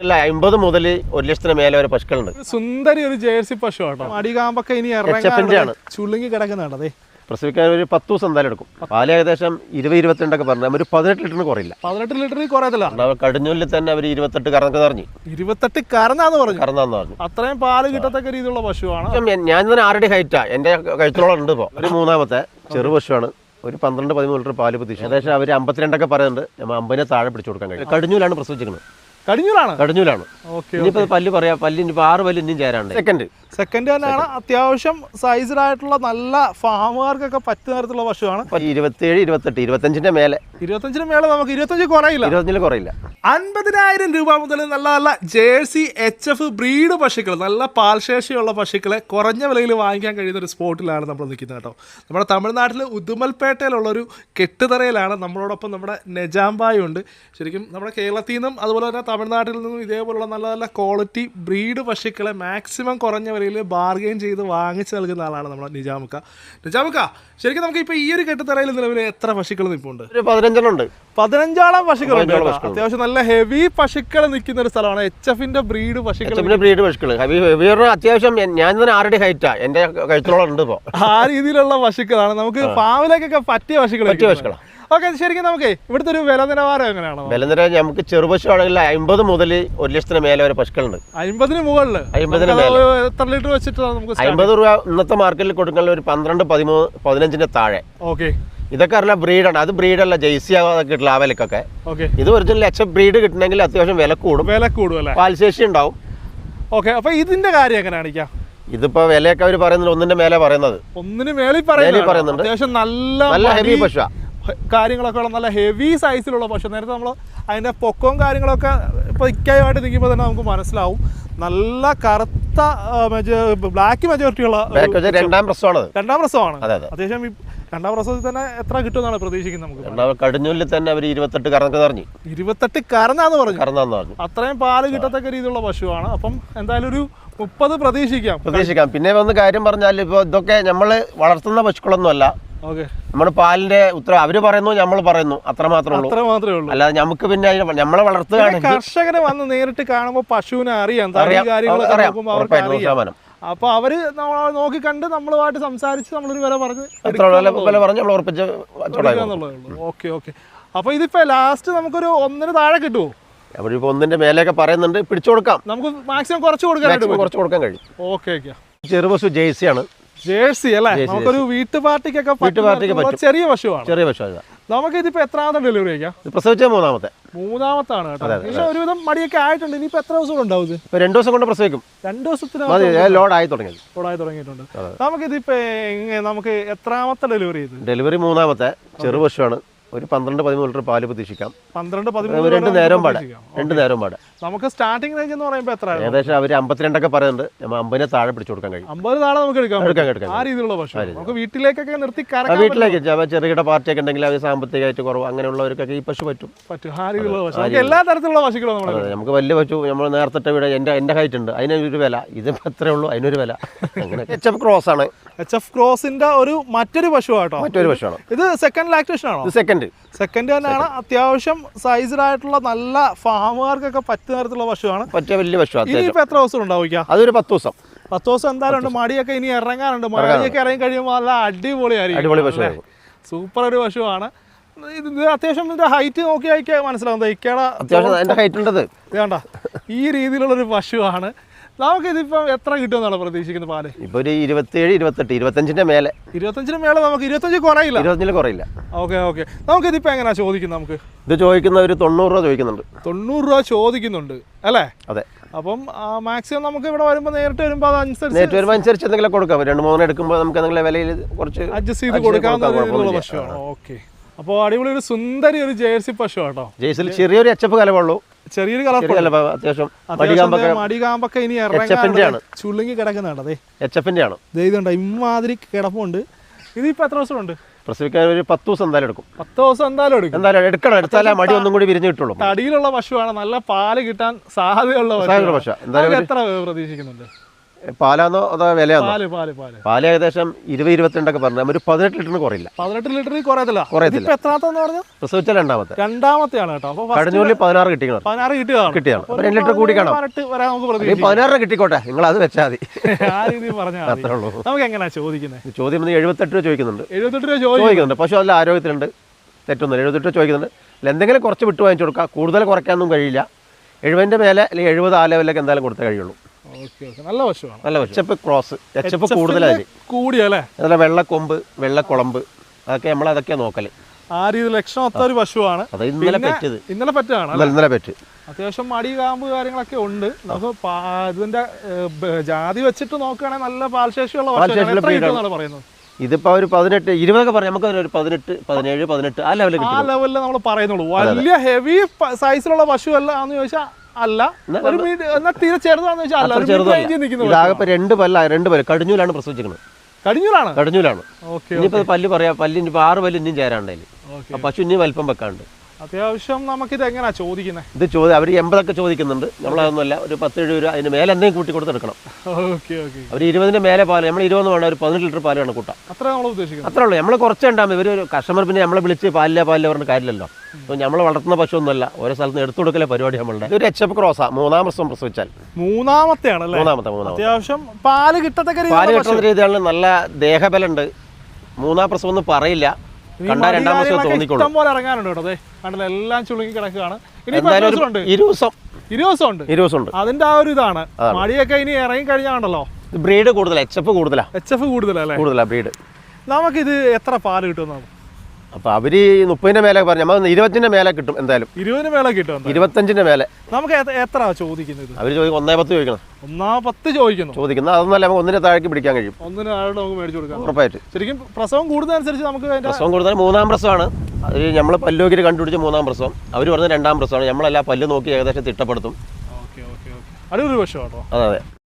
ഇല്ല അമ്പത് മുതൽ ഒരു ലക്ഷത്തിന് മേലെ വരെ പശുക്കളുണ്ട്. സുന്ദരി ഒരു ജേഴ്സി പശു കേട്ടോ അടികാമ്പൊക്കെ ഇനി ആണ്. ചുളുങ്ങി കിടക്കുന്നുണ്ട് അതെ. പ്രസവിക്കാൻ ഒരു പത്ത് ദിവസം എന്തായാലും എടുക്കും. പാൽ ഏകദേശം ഇരുപത് ഇരുപത്തിരണ്ടൊക്കെ പറഞ്ഞു. ഒരു പതിനെട്ട് ലിറ്ററിന് കുറയില്ല. പതിനെട്ട് ലിറ്ററിൽ കുറയത്തില്ല. കടിഞ്ഞൂലിൽ തന്നെ അവർ ഇരുപത്തെട്ട് കറന്നൊക്കെ പറഞ്ഞു ഇരുപത്തെട്ട് കറന്നാന്ന് പറഞ്ഞു. കറന്നാന്ന് പറഞ്ഞു. അത്രയും പാൽ കിട്ടത്തക്ക രീതിയിലുള്ള പശുവാണ്. ഇപ്പം ഞാൻ- ഞാൻ തന്നെ ആരുടെ ഹൈറ്റാ എന്റെ കഴുത്തോളം ഉണ്ട് ഇപ്പോൾ ഒരു മൂന്നാമത്തെ ചെറു പശുവാണ്. ഒരു പന്ത്രണ്ട് പതിമൂന്ന് ലിറ്റർ പാൽ പ്രതീക്ഷ ഏകദേശം അവർ അമ്പത്തിരണ്ടൊക്കെ പറയുന്നുണ്ട്. നമ്മൾ അമ്പതിനെ താഴെ പിടിച്ചു കൊടുക്കാൻ കഴിയും. കടിഞ്ഞൂലാണ് പ്രസവിച്ചിരിക്കുന്നത്. കടിഞ്ഞൂലാണ്? ഇനിയിപ്പോൾ പല്ല് പറയാ പല്ല് ഇപ്പൊ ആറ് പല്ല് ഇനിയും ചേരാണ്ട് സെക്കൻഡ് സെക്കൻഡ് തന്നെയാണ് അത്യാവശ്യം സൈസിലായിട്ടുള്ള ആയിട്ടുള്ള നല്ല ഫാമുകാർക്കൊക്കെ പറ്റുന്ന തരത്തിലുള്ള പശുവാണ്. ഇരുപത്തിയേഴ് ഇരുപത്തെട്ട് ഇരുപത്തഞ്ചിന്റെ മേലെ. ഇരുപത്തഞ്ചിന് മേലെ നമുക്ക് ഇരുപത്തഞ്ച് കുറയില്ല. ഇരുപത്തഞ്ചിൽ കുറയില്ല. അൻപതിനായിരം രൂപ മുതൽ നല്ല നല്ല ജേഴ്സി എച്ച് എഫ് ബ്രീഡ് പശുക്കൾ നല്ല പാൽശേഷിയുള്ള പശുക്കളെ കുറഞ്ഞ വിലയിൽ വാങ്ങിക്കാൻ കഴിയുന്ന ഒരു സ്പോട്ടിലാണ് നമ്മൾ നിൽക്കുന്നത് കേട്ടോ. നമ്മുടെ തമിഴ്നാട്ടിലെ ഉദുമൽപേട്ടയിലുള്ള ഒരു കെട്ടുതറയിലാണ് നമ്മളോടൊപ്പം നമ്മുടെ നെജാമ്പായുണ്ട്. ശരിക്കും നമ്മുടെ കേരളത്തിൽ നിന്നും അതുപോലെ തന്നെ തമിഴ്നാട്ടിൽ നിന്നും ഇതേപോലുള്ള നല്ല നല്ല ക്വാളിറ്റി ബ്രീഡ് പശുക്കളെ മാക്സിമം കുറഞ്ഞ വിലയിൽ ബാർഗെയിൻ ചെയ്ത് വാങ്ങിച്ച് നൽകുന്ന ആളാണ് നമ്മുടെ നിജാമുക്ക. നിജാമുക്ക ശരിക്കും നമുക്ക് ഇപ്പോൾ ഈ ഒരു കെട്ടിത്തറയിൽ നിലവിൽ എത്ര പശുക്കൾ നിൽപ്പുണ്ട്? ഒരു പതിനഞ്ചെണ്ണം ഉണ്ട്. പതിനഞ്ചാളം പശുക്കളുണ്ട്. പശുക്കളുണ്ട്. അത്യാവശ്യം നല്ല ഹെവി പശുക്കൾ നിൽക്കുന്ന ഒരു സ്ഥലമാണ്. എച്ച് എഫിന്റെ ബ്രീഡ് പശുക്കൾ ബ്രീഡ് പശുക്കൾ അത്യാവശ്യം ഞാൻ- തന്നെ ആരുടെ ഹൈറ്റാ എന്റെ കഴുത്തോളം ഉണ്ട് ഇപ്പോൾ ആ രീതിയിലുള്ള പശുക്കളാണ്. നമുക്ക് ഫാമിലേക്കൊക്കെ പറ്റിയ പശുക്കൾ പറ്റിയ പശുക്കളാ. ഓക്കെ ശരിക്കും നമുക്ക് ഇവിടുത്തെ ഒരു വില നിലവാരം എങ്ങനെയാണ്? വില നിലവാരം നമുക്ക് ചെറുപശു ആണെങ്കിൽ അമ്പത് മുതൽ ഒരു ലക്ഷത്തിന് മേലെ വരെ പശുക്കളുണ്ട്. അമ്പതിന് മുകളിൽ. അമ്പതിന് എത്ര ലിറ്റർ വെച്ചിട്ടാണ് നമുക്ക് അമ്പത് രൂപ ഇന്നത്തെ മാർക്കറ്റിൽ കൊടുക്കുന്ന ഒരു പന്ത്രണ്ട് പതിമൂന്ന് പതിനഞ്ചിന്റെ താഴെ. ഓക്കെ. ഇതൊക്കെ അറിയില്ല ബ്രീഡാണ് അത് ബ്രീഡല്ല ജേഴ്സി ആവാതൊക്കെ കിട്ടില്ല ആ വിലക്കൊക്കെ. ഓക്കെ. ഇത് ഒറിജിനൽ എച്ച് ബ്രീഡ് കിട്ടണമെങ്കിൽ അത്യാവശ്യം വില കൂടും. വില കൂടും പാൽശേഷി ഉണ്ടാവും. ഓക്കെ അപ്പൊ ഇതിന്റെ കാര്യം എങ്ങനെയാണ് ഇതിപ്പോ വിലയൊക്കെ അവർ പറയുന്നത് ഒന്നിന്റെ മേലെ പറയുന്നത്. ഒന്നിന് മേളിൽ മേളിൽ പറയുന്നുണ്ട്. അത്യാവശ്യം നല്ല നല്ല ഹെവി പശുവാ. കാര്യങ്ങളൊക്കെ ഉള്ള നല്ല ഹെവി സൈസിലുള്ള പശു നേരത്തെ നമ്മൾ അതിന്റെ പൊക്കവും കാര്യങ്ങളൊക്കെ ഇപ്പോൾ ഇക്കായുമായിട്ട് നിൽക്കുമ്പോൾ തന്നെ നമുക്ക് മനസ്സിലാവും. നല്ല കറുത്ത ബ്ലാക്ക് മെജോറിറ്റി ഉള്ള ഒരു ബാക്ക് വെച്ചാൽ രണ്ടാം പ്രസവമാണ് രണ്ടാം പ്രസവമാണ്. അതെ, അതെ. അത്യാവശ്യം രണ്ടാം പ്രസവത്തിൽ തന്നെ എത്ര കിട്ടുമെന്നാണ് പ്രതീക്ഷിക്കുന്നത് നമുക്ക് കടിഞ്ഞൂലിൽ തന്നെ അവർ ഇരുപത്തെട്ട് കറന്നൊക്കെ പറഞ്ഞു ഇരുപത്തെട്ട് കറന്നാന്ന് പറഞ്ഞു. കറന്നാന്ന് പറഞ്ഞു. അത്രയും പാൽ കിട്ടത്തക്ക രീതിയിലുള്ള പശുവാണ്. അപ്പം എന്തായാലും ഒരു മുപ്പത് പ്രതീക്ഷിക്കാം. പ്രതീക്ഷിക്കാം. പിന്നെ വന്ന് കാര്യം പറഞ്ഞാൽ ഇപ്പോൾ ഇതൊക്കെ നമ്മൾ വളർത്തുന്ന പശുക്കളൊന്നും അല്ല ഓക്കെ നമ്മൾ പാലിന്റെ ഉത്തരവ് അവർ പറയുന്നു നമ്മൾ പറയുന്നു. അത്ര മാത്രമേ ഉള്ളൂ. അത്ര മാത്രമേ ഉള്ളൂ. അല്ലാതെ നമുക്ക് പിന്നെ നമ്മളെ വളർത്തുകയാണ് കർഷകനെ വന്ന് നേരിട്ട് കാണുമ്പോൾ പശുവിനെ അറിയാം ശതമാനം. അപ്പൊ അവർ നോക്കി കണ്ട് നമ്മളുമായിട്ട് സംസാരിച്ച് നമ്മളൊരു വില പറഞ്ഞ് വില പറഞ്ഞ് നമ്മൾ ഉറപ്പിച്ച് ഓക്കെ ഓക്കെ. അപ്പൊ ഇതിപ്പോ ലാസ്റ്റ് നമുക്കൊരു ഒന്നിന് താഴെ കിട്ടുമോ അവരിപ്പോ ഒന്നിന്റെ മേലെയൊക്കെ പറയുന്നുണ്ട്. പിടിച്ചു കൊടുക്കാം. നമുക്ക് മാക്സിമം കുറച്ച് കൊടുക്കാനായിട്ട് കുറച്ച് കൊടുക്കാൻ കഴിയും. Okay okay. ചെറുപശു ജേഴ്സിയാണ്. ജേഴ്സി അല്ലേ? നമുക്കൊരു വീട്ടുപാർട്ടിക്കൊക്കെ വീട്ടു പാർട്ടിക്ക് പറ്റും. ചെറിയ പശുവാണ്. ചെറിയ പശു അതാ നമുക്ക് ഇതിപ്പോ എത്രാമത്തെ ഡെലിവറി ആക്കാം പ്രസവിച്ച മൂന്നാമത്തെ. മൂന്നാമത്താണ് കേട്ടോ. ഒരുവിധം മടിയൊക്കെ ആയിട്ടുണ്ട്. ഇനിയിപ്പോ എത്ര ദിവസം ഉണ്ടാവും ഇത്? രണ്ടു ദിവസം കൊണ്ട് പ്രസവിക്കും. രണ്ടു ദിവസത്തിന് ലോഡായി ലോഡ് ആയി തുടങ്ങി. ലോഡായി തുടങ്ങിയിട്ടുണ്ട്. നമുക്കിതിപ്പോ എങ്ങനെ നമുക്ക് എത്രാമത്തെ ഡെലിവറി ചെയ്ത് ഡെലിവറി മൂന്നാമത്തെ. ചെറുപശുവാണ് ഒരു പന്ത്രണ്ട് പതിമൂന്ന് ലിറ്റർ പാൽ പ്രതീക്ഷിക്കാം. പന്ത്രണ്ട് രണ്ട് നേരം പാടെ. രണ്ട് നേരം പാടെ. നമുക്ക് സ്റ്റാർട്ടിംഗ് റേഞ്ച് എന്ന് പറയുമ്പോൾ എത്ര ഏകദേശം അവർ അമ്പത്തിരണ്ടൊക്കെ പറയുന്നുണ്ട്. നമ്മൾ അമ്പതിനെ താഴെ പിടിച്ചു കൊടുക്കാൻ കഴിയും. അമ്പത് താഴെ നമുക്ക് എടുക്കാം എടുക്കാം എടുക്കാം ആ രീതിയിലുള്ള പശു നമുക്ക് വീട്ടിലേക്കൊക്കെ നിർത്തി വീട്ടിലേക്ക് ചെറുകിട പാർട്ടി ഒക്കെ ഉണ്ടെങ്കിൽ അവർ സാമ്പത്തികമായിട്ട് കുറവ്. അങ്ങനെയുള്ളവർക്കൊക്കെ ഈ പശു പറ്റും. പറ്റും. ആ രീതിയിലുള്ള പശു എല്ലാ തരത്തിലുള്ള പശുക്കളും നമുക്ക് വലിയ പശു നമ്മൾ നേരത്തെ വീട് എന്റെ എന്റെ ഹൈറ്റ് ഉണ്ട്. അതിനൊരു വില. ഇത് എത്രയേ ഉള്ളൂ. അതിനൊരു വില. അങ്ങനെ എച്ച് എഫ് ക്രോസ് ആണ്. എച്ച് എഫ് ക്രോസിന്റെ ഒരു മറ്റൊരു പശു ആട്ടോ മറ്റൊരു പശുവാണ്. ഇത് സെക്കൻഡ് ലാക്ടേഷൻ ആണോ? സെക്കൻഡ് സെക്കൻഡ് തന്നെയാണ് അത്യാവശ്യം സൈസ്ഡ് ആയിട്ടുള്ള നല്ല ഫാമുകാർക്കൊക്കെ പറ്റുന്ന തരത്തിലുള്ള പശുവാണ്. പറ്റിയ വലിയ പശു അത്യാവശ്യം. ഇനിയിപ്പോ എത്ര ദിവസം ഉണ്ടാവുക? അതൊരു പത്ത് ദിവസം. പത്ത് ദിവസം എന്തായാലും ഉണ്ട്. മടിയൊക്കെ ഇനി ഇറങ്ങാനുണ്ട്. മടിയൊക്കെ ഇറങ്ങി കഴിയുമ്പോൾ നല്ല അടിപൊളിയായിരിക്കും. അടിപൊളി പശുവായിരുന്നു സൂപ്പർ ഒരു പശുവാണ്. ഇത് അത്യാവശ്യം ഇതിന്റെ ഹൈറ്റ് നോക്കി നോക്കിയാൽ മനസ്സിലാവും. ഇക്കയുടെ അത്യാവശ്യം ഹൈറ്റ് ഉണ്ടത്. വേണ്ട ഈ രീതിയിലുള്ള ഒരു പശുവാണ്. നമുക്കിതിപ്പം എത്ര കിട്ടുമെന്നാണ് പ്രതീക്ഷിക്കുന്നത് പാൽ? ഇപ്പൊ ഒരു ഇരുപത്തിയേഴ് ഇരുപത്തെട്ട് ഇരുപത്തഞ്ചിന്റെ മേലെ. ഇരുപത്തഞ്ചിന് മേലെ നമുക്ക് ഇരുപത്തഞ്ച് കുറയില്ല. ഇരുപത്തഞ്ചിൽ കുറയില്ല. Okay okay. നമുക്ക് ഇതിപ്പോ എങ്ങനെയാ ചോദിക്കുന്നത് നമുക്ക്? ഇത് ചോദിക്കുന്ന ഒരു തൊണ്ണൂറ് രൂപ ചോദിക്കുന്നുണ്ട്. തൊണ്ണൂറ് രൂപ ചോദിക്കുന്നുണ്ട് അല്ലേ? അതെ. അപ്പം മാക്സിമം നമുക്ക് ഇവിടെ വരുമ്പോൾ നേരിട്ട് വരുമ്പോൾ അതനുസരിച്ച് നേരിട്ട് വരുമ്പോൾ അനുസരിച്ച് എന്തെങ്കിലും കൊടുക്കാം. രണ്ട് മൂന്ന് എടുക്കുമ്പോൾ നമുക്ക് എന്തെങ്കിലും വിലയിൽ കുറച്ച് അഡ്ജസ്റ്റ് ചെയ്ത് കൊടുക്കാൻ കൊടുക്കാവുന്ന പശുവാണ്. ഓക്കെ. അപ്പോൾ അടിപൊളി ഒരു സുന്ദരി ഒരു ജേഴ്സി പശു കേട്ടോ ജേഴ്സിൽ ചെറിയൊരു അച്ചപ്പ് കലവുള്ളൂ ചെറിയൊരു കളർ അത്യാവശ്യം മടികാമ്പൊക്കെ ഇനി. ഇറങ്ങാൻ ചുളുങ്ങി കിടക്കുന്നുണ്ട് അതെ. എച്ച് എഫിന്റെ ആണ്. ഇതുണ്ട് ഇമാതിരി കിടപ്പുണ്ട്. ഇതിപ്പോ എത്ര ദിവസം ഉണ്ട്? പ്രസവിക്കാൻ ഒരു പത്ത് ദിവസം എന്തായാലും എടുക്കും. പത്ത് ദിവസം എന്തായാലും എടുക്കും. എന്തായാലും എടുക്കണം എടുത്താലേ മടി ഒന്നും കൂടി വിരിഞ്ഞു കിട്ടുള്ളൂ. തടിയിലുള്ള പശുവാണ് നല്ല പാൽ കിട്ടാൻ സാധ്യതയുള്ള സാധ്യതയുള്ള പശു എന്തായാലും എത്ര പ്രതീക്ഷിക്കുന്നുണ്ട്? പാലാന്നോ അതോ വിലയാണോ പാൽ പാൽ പാൽ. പാൽ ഏകദേശം ഇരുപത് ഇരുപത്തിരണ്ടൊക്കെ പറഞ്ഞു ഒരു പതിനെട്ട് ലിറ്ററിന് കുറയില്ല. പതിനെട്ട് ലിറ്ററിൽ കുറയത്തില്ല. കുറയത്തില്ല. എത്രാത്തെന്ന് പറഞ്ഞു? പ്രസവിച്ച രണ്ടാമത്തെ. രണ്ടാമത്തെയാണ് കേട്ടോ. കടഞ്ഞൂരിൽ പതിനാറ് കിട്ടിയാണ് പതിനാറ് കിട്ടിയതാണ് കിട്ടിയാണ്. രണ്ട് ലിറ്റർ കൂടി കാണാം. പതിനാറ് കിട്ടിക്കോട്ടെ? നിങ്ങൾ അത് വെച്ചാൽ മതി. അത്രേ ഉള്ളൂ. നമുക്ക് എങ്ങനെയാ ചോദിക്കുന്നത് ചോദ്യം എഴുപത്തെട്ട് രൂപ ചോദിക്കുന്നുണ്ട്. എഴുപത്തെട്ട് രൂപ ചോദിക്കുന്നുണ്ട്. പശു നല്ല ആരോഗ്യത്തിലുണ്ട്. തെറ്റൊന്നുമില്ല. എഴുപത്തെട്ട് രൂപ ചോദിക്കുന്നുണ്ട്. അല്ല എന്തെങ്കിലും കുറച്ച് വിട്ട് വാങ്ങിച്ചു കൊടുക്കുക കൂടുതൽ കുറയ്ക്കാനൊന്നും കഴിയില്ല. എഴുപതിന്റെ മേലെ അല്ലെങ്കിൽ എഴുപത് ആ ലെവലിലൊക്കെ എന്തായാലും കൊടുത്തേ കഴിയുള്ളൂ. നല്ല പശുവാണ് നല്ല എച്ച് ക്രോസ് എച്ച് എഫ് കൂടുതലായി. കൂടിയല്ലേ അതുപോലെ വെള്ളക്കൊമ്പ് വെള്ളക്കുളമ്പ്. അതൊക്കെ നമ്മൾ അതൊക്കെ നോക്കൽ. ആ രീതിയിൽ ലക്ഷണം ഒത്ത ഒരു പശുവാണ് അത് ഇന്നലെ പറ്റത്. ഇന്നലെ പറ്റാണ് ഇന്നലെ പറ്റ്. അത്യാവശ്യം മടി കാമ്പ് കാര്യങ്ങളൊക്കെ ഉണ്ട്. നമുക്ക് ഇതിന്റെ ജാതി വെച്ചിട്ട് നോക്കുകയാണെങ്കിൽ നല്ല പാൽശേഷിയുള്ള. എന്നാണ് പറയുന്നത്? ഇതിപ്പോ ഒരു പതിനെട്ട് ഇരുപതൊക്കെ പറയാം. നമുക്ക് ഒരു പതിനെട്ട് പതിനേഴ് പതിനെട്ട് ആ ലെവലിൽ ആ ലെവലിൽ നമ്മൾ പറയുന്നുള്ളൂ. വലിയ ഹെവി സൈസിലുള്ള പശു അല്ല എന്ന് ചോദിച്ചാൽ അല്ല ഒരു എന്നാൽ തീരെ ചെറുതാണെന്ന് വെച്ചാൽ ഇതാകെ രണ്ട് പല്ല രണ്ട് പല്ല്. കടിഞ്ഞൂലാണ് പ്രസവിച്ചിരിക്കുന്നത് കടിഞ്ഞൂലാണ്? കടിഞ്ഞൂലാണ്. ഇനിയിപ്പോ പല്ല് പറയാ പല്ല് ഇപ്പൊ ആറ് പല്ല് ഇനിയും ആ പശു ഇനിയും വലിപ്പം വെക്കാണ്ട് അത്യാവശ്യം നമുക്കിത് എങ്ങനെയാ ചോദിക്കുന്നത് ഇത് ചോദ്യം അവർ എൺപതൊക്കെ ചോദിക്കുന്നുണ്ട്. നമ്മളതൊന്നുമല്ല ഒരു പത്ത് എഴുപത് രൂപ അതിന് മേലെ എന്തെങ്കിലും കൂട്ടി കൊടുത്തെടുക്കണം ഓക്കെ ഓക്കെ. അവർ ഇരുപതിന്റെ മേലെ പാൽ നമ്മൾ ഇരുപത് വേണം ഒരു പതിനെട്ട് ലിറ്റർ പാൽ വേണം കൂട്ടാം അത്ര നമ്മൾ ഉദ്ദേശിക്കുന്നത്. അത്രേ ഉള്ളൂ. നമ്മൾ കുറച്ച് ഉണ്ടാകും ഇവർ കസ്റ്റമർ പിന്നെ നമ്മളെ വിളിച്ച് പാലില്ല പാലില്ല പറഞ്ഞ കാര്യമില്ലല്ലോ. അപ്പോൾ നമ്മൾ വളർത്തുന്ന പശു ഒന്നുമല്ല ഓരോ സ്ഥലത്ത് നിന്ന് എടുത്തു കൊടുക്കലെ പരിപാടി നമ്മളുടെ. ഒരു എച്ച് എഫ് ക്രോസാ മൂന്നാം വർഷം പ്രസവിച്ചാൽ. മൂന്നാമത്തെയാണ് മൂന്നാമത്തെ മൂന്നാമത്തെ. അത്യാവശ്യം പാൽ കിട്ടത്തക്ക പാൽ കിട്ടുന്ന രീതിയാണ് നല്ല ദേഹബലുണ്ട് മൂന്നാം പ്രസവം ഒന്നും പറയില്ല. കണ്ടാൽ രണ്ടാമത്തെ തോന്നിക്കോളും. ഇഷ്ടം പോലെ ഇറങ്ങാനുണ്ട് കേട്ടോ അതെ കണ്ടില്ല എല്ലാം ചുളുങ്ങി കിടക്കുകയാണ്. ഇനി ഇരുവസം. ഇരുവസമുണ്ട്. അതിന്റെ ആ ഒരു ഇതാണ്. മടിയൊക്കെ ഇനി ഇറങ്ങി കഴിഞ്ഞാണ്ടല്ലോ ഇത് ബ്രീഡ് കൂടുതലാണ് എച്ച് എഫ് കൂടുതലാണ് എച്ച് എഫ് കൂടുതലാണ് കൂടുതലാ ബ്രീഡ് നമുക്കിത് എത്ര പാൽ കിട്ടും അപ്പോൾ അവർ മുപ്പതിന്റെ മേലെ പറഞ്ഞു നമ്മൾ ഇരുപത്തിന്റെ മേലെ കിട്ടും എന്തായാലും. ഇരുപതിന് മേലെ കിട്ടും ഇരുപത്തഞ്ചിന്റെ മേലെ. നമുക്ക് എത്ര- ചോദിക്കുന്നത്? അവർ ചോദിക്കും ഒന്നേ പത്ത് ചോദിക്കണം. ഒന്നാ പത്ത് ചോദിക്കുന്നു. ചോദിക്കുന്നു അതൊന്നല്ല നമുക്ക് ഒന്നിന് താഴേക്ക് പിടിക്കാൻ കഴിയും. ഒന്നിന് താഴെ നമുക്ക് മേടിച്ചു കൊടുക്കാം ഉറപ്പായിട്ട്. ശരിക്കും പ്രസവം കൂടുന്നതനുസരിച്ച് നമുക്ക് പ്രസവം കൂടുതൽ മൂന്നാം പ്രസവമാണ്. അത് നമ്മൾ പല്ലോക്കിൽ കണ്ടുപിടിച്ച മൂന്നാം പ്രസവം. അവർ പറഞ്ഞ രണ്ടാം പ്രസവമാണ്. നമ്മളെല്ലാം പല്ല് നോക്കി ഏകദേശം തിട്ടപ്പെടുത്തും. ഓക്കെ വർഷം കേട്ടോ. അതെ അതെ.